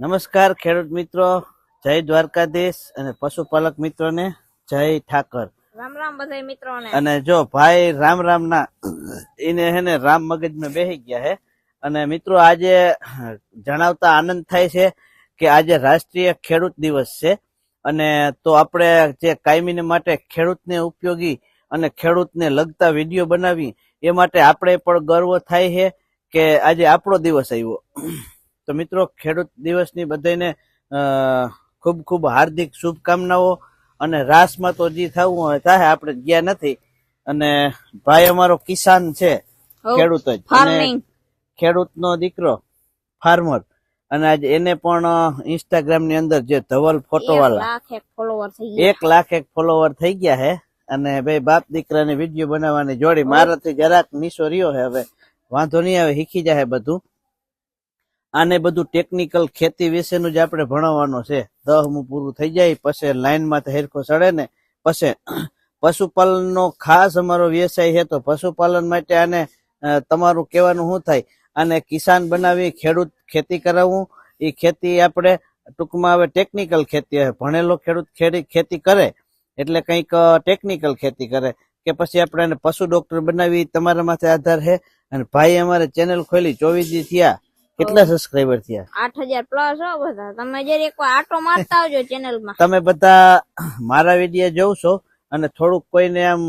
નમસ્કાર ખેડૂત મિત્રો. જય દ્વારકાધીશ અને પશુપાલક મિત્રોને જય ઠાકર. રામ રામ બધા મિત્રોને. અને જો ભાઈ રામ રામ ના એને હે ને રામ મગજમાં બેસી ગયા હે. અને મિત્રો આજે જણાવતા આનંદ થાય છે કે આજે રાષ્ટ્રીય ખેડૂત દિવસ છે. અને તો આપણે જે કાયમીને માટે ખેડૂતને ઉપયોગી અને ખેડૂતને લગતા વીડિયો બનાવી એ માટે આપણે પણ ગર્વ થાય છે કે આજે આપણો દિવસ આવ્યો. તો મિત્રો ખેડૂત દિવસની બધાને ખૂબ ખૂબ હાર્દિક શુભકામનાઓ અને રાસમાં તો જે થવું હોય થાય આપણે ગયા નથી. અને ભાઈ અમારો કિસાન છે ખેડૂત જ. ખેડૂતનો દીકરો ફાર્મર અને આજે એને પણ ઇન્સ્ટાગ્રામની અંદર જે ધવલ ફોટો વાળા લાખ એક ફોલોવર થઈ ગયા. લાખ એક ફોલોવર થઈ ગયા છે અને ભાઈ બાપ દીકરાને વીડિયો બનાવવાની જોડી. મારાથી જરાક નીસો રહ્યો હે હવે. વાંધો નહીં આવે શીખી જાય બધું. આને બધું ટેકનિકલ ખેતી વિશેનું જ આપણે ભણાવવાનું છે. દહમું પૂરું થઈ જાય, પછી લાઈનમાં તો હેરખો ચડે ને, પછી પશુપાલનનો ખાસ અમારો વ્યવસાય છે તો પશુપાલન માટે આને તમારું કહેવાનું શું થાય? આને કિસાન બનાવી, ખેડૂત ખેતી કરાવવું એ ખેતી આપણે ટૂંકમાં હવે ટેકનિકલ ખેતી ભણેલો ખેડૂત ખેડી, ખેતી કરે, એટલે કંઈક ટેકનિકલ ખેતી કરે. કે પછી આપણે પશુ ડોક્ટર બનાવી, તમારા માથે આધાર છે. અને ભાઈ અમારે ચેનલ ખોલી, ચોવીસ દી થયા. કેટલા સબસ્ક્રાઈબર થયા? આઠ હજાર પ્લસ હો બધા. તમે જરી એક આટો મારતા આવજો ચેનલમાં તમે બધા મારા વીડિયો જોવશો અને થોડુંક કોઈને આમ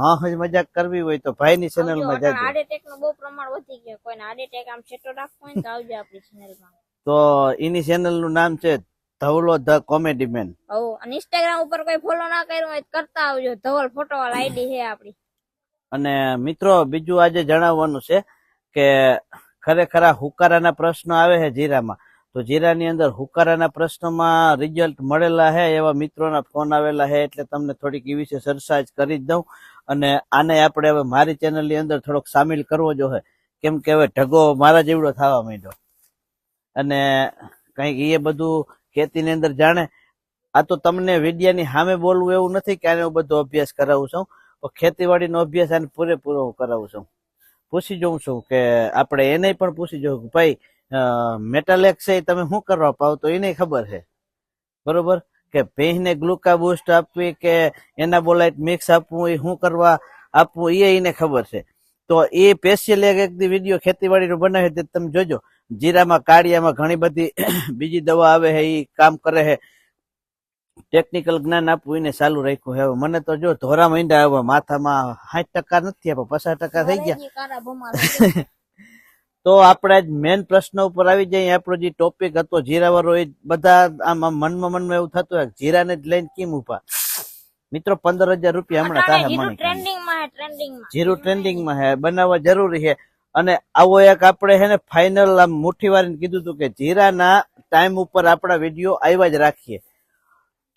હા મજાક કરવી હોય તો ભાઈની ચેનલમાં જાજો. હાર્ટ એટેકનું બહુ પ્રમાણ વધી ગયું. કોઈને હાર્ટ એટેક આમ છેટો રાખવો હોય તો આવજો આપણી ચેનલમાં તો એની ચેનલનું નામ છે ધવલો ધ કોમેડી મેન ઓ અને ઇન્સ્ટાગ્રામ ઉપર કોઈ ફોલો ના કર્યું હોય કરતા આવજો. ધવલ ફોટો વાળા આઈડી છે આપડી અને મિત્રો બીજું આજે જણાવવાનું છે કે ખરેખર આ હુકારાના પ્રશ્નો આવે છે જીરામાં. તો જીરાની અંદર હુકારાના પ્રશ્નોમાં રિઝલ્ટ મળેલા છે એવા મિત્રોના ફોન આવેલા છે એટલે તમને થોડીક એ વિશે સરસાજ કરી જ દઉં. અને આને આપણે હવે મારી ચેનલની અંદર થોડોક સામેલ કરવો જોઈએ કેમ કે હવે ઢગો મારા જેવડો થવા માંડ્યો. અને કંઈક એ બધું ખેતીની અંદર જાણે. આ તો તમને વિદ્યાની સામે બોલવું એવું નથી કે આને હું બધો અભ્યાસ કરાવું છું. ખેતીવાડીનો અભ્યાસ આને પૂરેપૂરો કરાવું છું. પૂછી જોઉં છું કે આપણે એને પણ પૂછી જોઉં કે ભાઈ મેટાલેક છે તમે શું કરવા પાવ? તો એને ખબર છે. બરોબર? કે ભેંસને ગ્લુકા બૂસ્ટ આપવી કે એના બોલાઇટ મિક્સ આપવું એ શું કરવા આપવું એ એને ખબર છે. તો એ સ્પેશિયલ એક એક વીડિયો ખેતીવાડીનો બનાવે તે તમે જોજો. જીરામાં, કાળિયામાં ઘણી બધી બીજી દવા આવે છે, એ કામ કરે છે. ટેકનિકલ જ્ઞાન આપવું એને ચાલુ રાખ્યું હવે મને તો જો ધોરા માંડ્યા હવે માથામાં સાઠ ટકા નથી આપ્યા પચાસ ટકા થઈ ગયા. તો આપણે મેન પ્રશ્ન ઉપર આવી જઈએ. આપણો જે ટોપિક હતો જીરાવાળો એ બધા આમ મનમાં મનમાં એવું થતું હોય જીરાને જ લઈને કેમ ઊભા મિત્રો પંદર હજાર રૂપિયા હમણાં તાહે જીરું હે જીરું ટ્રેન્ડિંગમાં છે. બનાવવા જરૂરી છે. અને આવો એક આપણે છે ને ફાઇનલ આમ મુઠ્ઠી વારીને કીધું હતું કે જીરાના ટાઈમ ઉપર આપણા વીડિયો આવ્યા જ રાખીએ.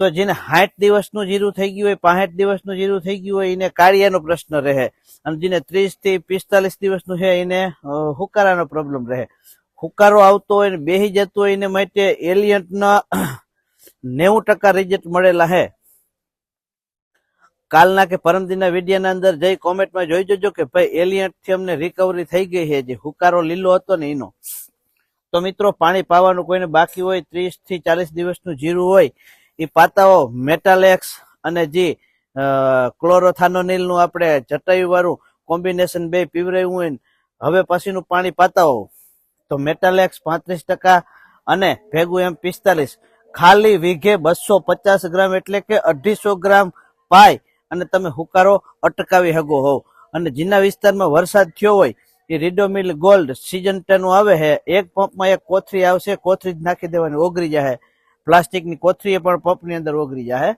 તો જેને સાઠ દિવસનું જીરું થઈ ગયું હોય પાંઠ દિવસનું જીરું થઈ ગયું હોય, એને કાળિયાનો પ્રશ્ન રહે. અને જેને ત્રીસથી પિસ્તાલીસ દિવસનું છે, એને હુકારાનો પ્રોબ્લેમ રહે. હુકારો આવતો હોય બેહી જતો હોય, એને માટે એલિયન્ટના નેવું ટકા રિઝલ્ટ મળેલા છે. કાલના કે પરમદીના વિડીયાના અંદર જઈ કોમેન્ટમાં જોઈ જજો કે ભાઈ એલિયન્ટથી અમને રિકવરી થઈ ગઈ છે, જે હુકારો લીલો હતો ને એનો. તો મિત્રો, પાણી પાવાનું કોઈને બાકી હોય ત્રીસથી ચાલીસ દિવસનું જીરું હોય એ પાતાઓ મેટાલેક્સ અને જે ક્લોરોથાનોનિલનું આપણે ચટાઈવાળું કોમ્બિનેશન બે પીવરાયું હોય હવે પછીનું પાણી પાતાઓ. તો મેટાલેક્સ પાંત્રીસ ટકા અને ભેગું એમ પિસ્તાલીસ. ખાલી વીઘે બસો પચાસ ગ્રામ એટલે કે અઢીસો ગ્રામ પાય અને તમે હુકારો અટકાવી શકો હોવ અને જેના વિસ્તારમાં વરસાદ થયો હોય એ રીડોમિલ ગોલ્ડ સિઝન ટેનું આવે છે એક પંપમાં એક કોથરી આવશે, કોથરી જ નાખી દેવાની ઓગળી જાય પ્લાસ્ટિકની કોથરી પણ પંપની અંદર ઓગળી જાય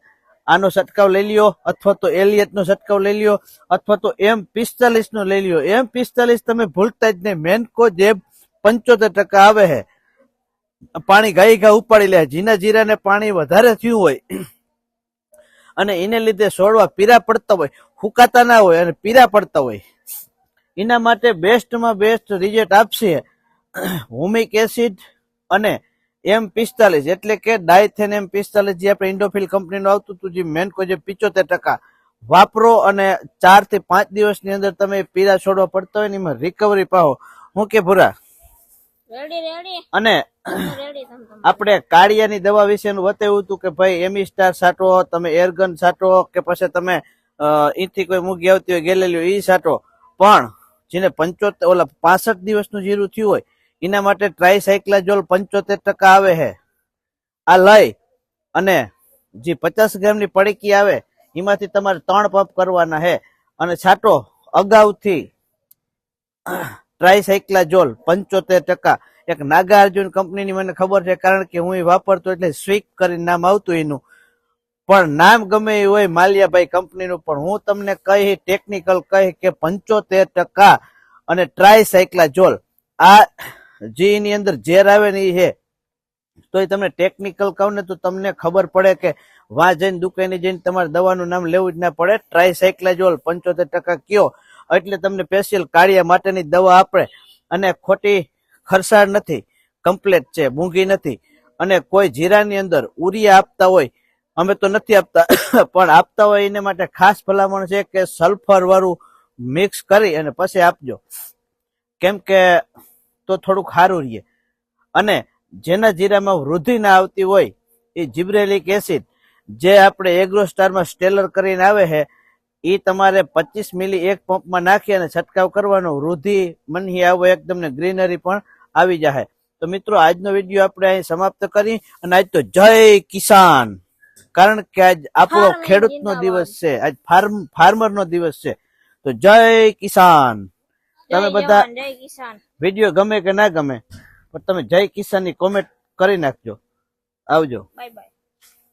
આનો છંટકાવ લઈ લ્યો, અથવા તો એલિયતનો છટકાવ લઈ લ્યો, અથવા તો એમ પિસ્તાલીસનો લઈ લ્યો. એમ પિસ્તાલીસ તમે ભૂલતા જ નહીં. મેનકો જે પંચોતેર ટકા આવે છે પાણી ગાઈ ઘા ઉપાડી લે. જીના જીરાને પાણી વધારે થયું હોય. અને એને લીધે છોડવા પીરા પડતા હોય. ફૂકાતા ના હોય અને પીરા પડતા હોય. એના માટે બેસ્ટમાં બેસ્ટ રિઝલ્ટ આપશે હુમિક એસિડ અને એમ પિસ્તાલીસ એટલે કે ડાયથેન એમ પિસ્તાલીસ જે આપણે ઇન્ડોફિલ કંપનીનું આવતું હતું જે મેનકો જે પિચોતેર ટકા વાપરો અને ચારથી પાંચ દિવસની અંદર તમે પીડા છોડવા પડતા હોય ને એમાં રિકવરી પાહો. હું કે ભૂરા? અને આપણે કાળિયાની દવા વિશેનું બતાવ્યું હતું કે ભાઈ એમી સ્ટાર સાટો તમે એરગન સાટો કે પછી તમે એથી કોઈ મૂકી આવતી હોય ગેલેલી હોય એ સાટો પણ જેને પંચોતેર ઓલા પાસઠ દિવસનું જીરું થયું હોય એના માટે ટ્રાયસાયક્લાઝોલ પંચોતેર ટકા આવે છે. આ લઈ અને જે પચાસ ગ્રામની પડીકી આવે, એમાંથી તમારે ત્રણ પંપ કરવાના છે. અને છાંટો અગાઉથી ટ્રાયસાયક્લાઝોલ પંચોતેર ટકા. એક નાગાર્જુન કંપનીની મને ખબર છે, કારણ કે હું એ વાપરતો એટલે સ્વીક કરીને નામ આવતું એનું. પણ નામ ગમે એ હોય માલિયાભાઈ કંપનીનું, પણ હું તમને કહી ટેકનિકલ કહી કે પંચોતેર ટકા અને ટ્રાયસાયક્લાઝોલ આ જે એની અંદર ઝેર આવે ને એ છે તો એ તમને ટેકનિકલ કહું ને તો તમને ખબર પડે કે વા જઈને દુકાને જઈને તમારે દવાનું નામ લેવું જ ના પડે. ટ્રાયસાયક્લાજોલ પંચોતેર ટકા કયો, એટલે તમને સ્પેશિયલ કાળિયા માટેની દવા આપણે અને ખોટી ખર્ચાળ નથી કમ્પ્લેટ છે મૂંઘી નથી. અને કોઈ જીરાની અંદર ઉરિયા આપતા હોય, અમે તો નથી આપતા, પણ આપતા હોય એને માટે ખાસ ભલામણ છે કે સલ્ફર વાળું મિક્સ કરી અને પછી આપજો. કેમ કે તો થોડુંક સારું રહીએ અને જેના જીરામાં વૃદ્ધિ ના આવતી હોય એ જીબ્રેલિક એસિડ જે આપણે એગ્રોસ્ટારમાં સ્ટેલર કરીને આવે છે એ તમારે પચીસ મિલી એક પંપમાં નાખી અને છંટકાવ કરવાનો. વૃદ્ધિ મનહી આવો એકદમ ને ગ્રીનરી પણ આવી જાય તો મિત્રો આજનો વીડિયો આપણે અહીં સમાપ્ત કરી અને આજ તો જય કિસાન. કારણ કે આજ આપણો ખેડૂતનો દિવસ છે. આજ ફાર્મ ફાર્મરનો દિવસ છે. તો જય કિસાન. તમે બધા કિસાન. વીડિયો ગમે કે ના ગમે પણ તમે જય કિસાનની કોમેન્ટ કરી નાખજો. આવજો. Bye bye.